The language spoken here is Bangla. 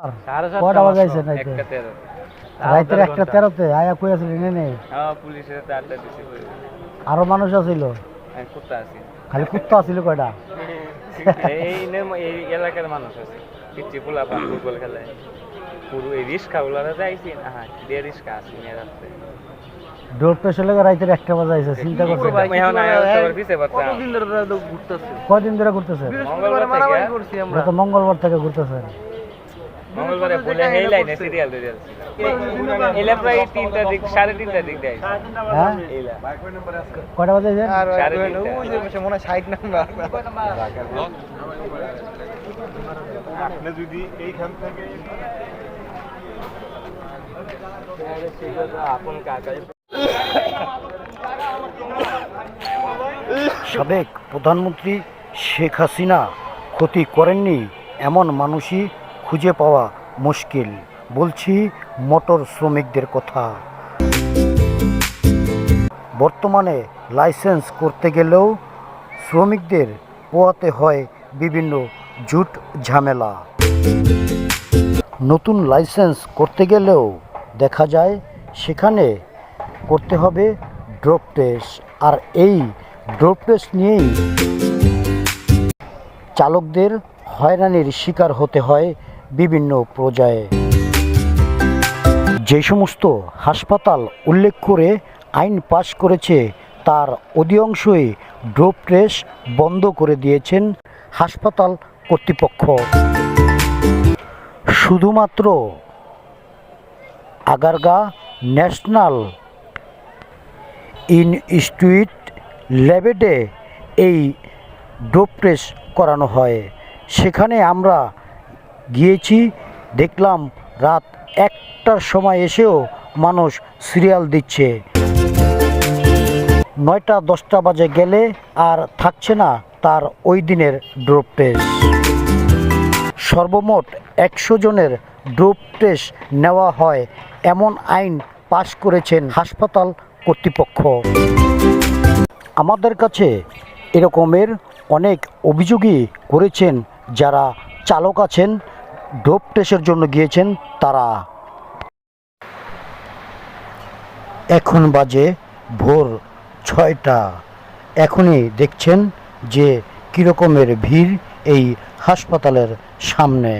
কটা বাজাইছে? একটা তেরো। রাইতের একটা তেরোতে? আয়া কই আসলি নেনে হ্যাঁ, পুলিশের আড্ডা দিছে আরও মানুষ আছিল? কুত্তা আছি। খালি কুত্তা আছিল কয়টা? এই এই এলাকার মানুষ আছে। পিচ্ছি পোলা পান ফুটবল খেলে। পুরো এই রিক্সা গুলারে যাইছি না। হ্যাঁ দিয়ে রিক্সা আসি নিয়ে যাচ্ছে ডোর প্রেশার লেগে রাইতের একটা বাজাইছে চিন্তা করছে। পিছে পারতাম কয়দিন ধরে ঘুরতেছে? মঙ্গলবার থেকে। তো মঙ্গলবার থেকে ঘুরতেছে। মঙ্গলবারে বলে লাইনে সিরিয়াল এলা প্রায় তিনটা দিক সাড়ে তিনটা দিক দেয়। হ্যাঁ? এলা কয়টা বাজাইছে সাড়ে তিনটা। মনে হয় ষাট নাম্বার। আপন কাকা সাবেক প্রধানমন্ত্রী শেখ হাসিনা ক্ষতি করেননি এমন মানুষই খুঁজে পাওয়া মুশকিল। বলছি, মোটর শ্রমিকদের কথা। বর্তমানে লাইসেন্স করতে গেলেও শ্রমিকদের পোয়াতে হয় বিভিন্ন জুট ঝামেলা। নতুন লাইসেন্স করতে গেলেও দেখা যায়, সেখানে করতে হবে ড্রপ টেস্ট। আর এই ড্রপ টেস্ট নিয়েই চালকদের হয়রানির শিকার হতে হয় বিভিন্ন পর্যায়ে। যে সমস্ত হাসপাতাল উল্লেখ করে আইন পাশ করেছে, তার অধিকাংশই ড্রপ টেস্ট বন্ধ করে দিয়েছেন হাসপাতাল কর্তৃপক্ষ। শুধুমাত্র আগারগা ন্যাশনাল ইনস্টিটিউট ল্যাবেডে এই ডোপ টেস্ট করানো হয়। সেখানে আমরা গিয়েছি, দেখলাম রাত একটার সময় এসেও মানুষ সিরিয়াল দিচ্ছে। নয়টা দশটা বাজে গেলে আর থাকছে না তার ওই দিনের ড্রপ টেস্ট। সর্বমোট একশো জনের ডোপ টেস্ট নেওয়া হয়, এমন আইন পাশ করেছেন হাসপাতাল কর্তৃপক্ষ। আমাদের কাছে এরকমের অনেক অভিযোগই করেছেন যারা চালক আছেন ডোপ টেস্টের জন্য গিয়েছেন তারা। এখন বাজে ভোর ছয়টা। এখনই দেখছেন যে কীরকমের ভিড় এই হাসপাতালের সামনে।